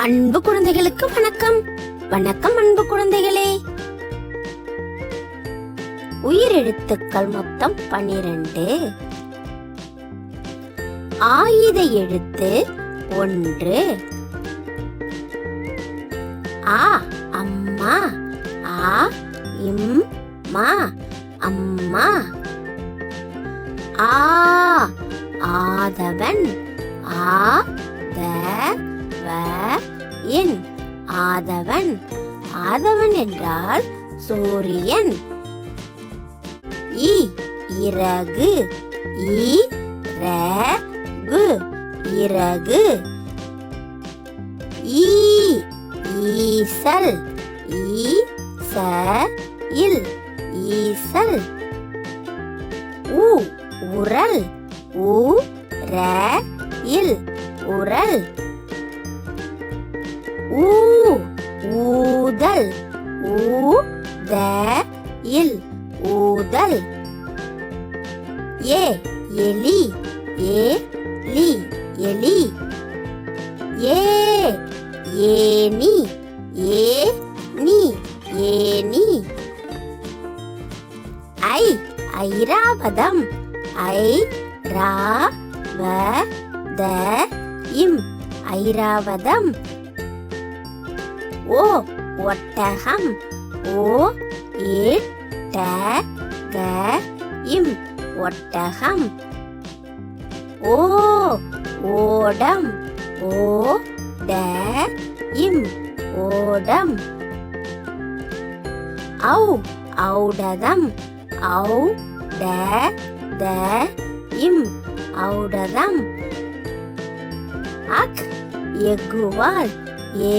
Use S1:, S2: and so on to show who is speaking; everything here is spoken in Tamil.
S1: அன்பு குழந்தைகளுக்கு வணக்கம். வணக்கம் அன்பு குழந்தைகளே. உயிரெழுத்துக்கள் மொத்தம் பனிரெண்டு. ஆயுத எழுத்து ஒன்று. ஆ அம்மா. ஆ இம் மா. அம்மா. ஆ ஆதவன். ஆ த வ சூரியன் ஆதவன். ஆதவன் என்றால் சூரியன். இ இறகு இ ர கு இறகு. ஈ ஈசல் ஈ ச இல் ஈசல். உ உரல் உ ர இல் உரல். ஊ ஊதல் ஊ த இல் ஊதல். ஏ எலி ஏ லி எலி. ஏ ஏனி ஏ நீ ஏனி ஐ ஐராவதம். ஐ ரா வ த இம். ஐராவதம். ஓ ஒட்டகம். ஓ ஏ ட க இம் ஒட்டகம். ஓ ஓடம். ஓ ட இம் ஓடம். ஔ ஔடதம் ஔ ட த இம் ஔடதம் அக் எக்குவால் ஏ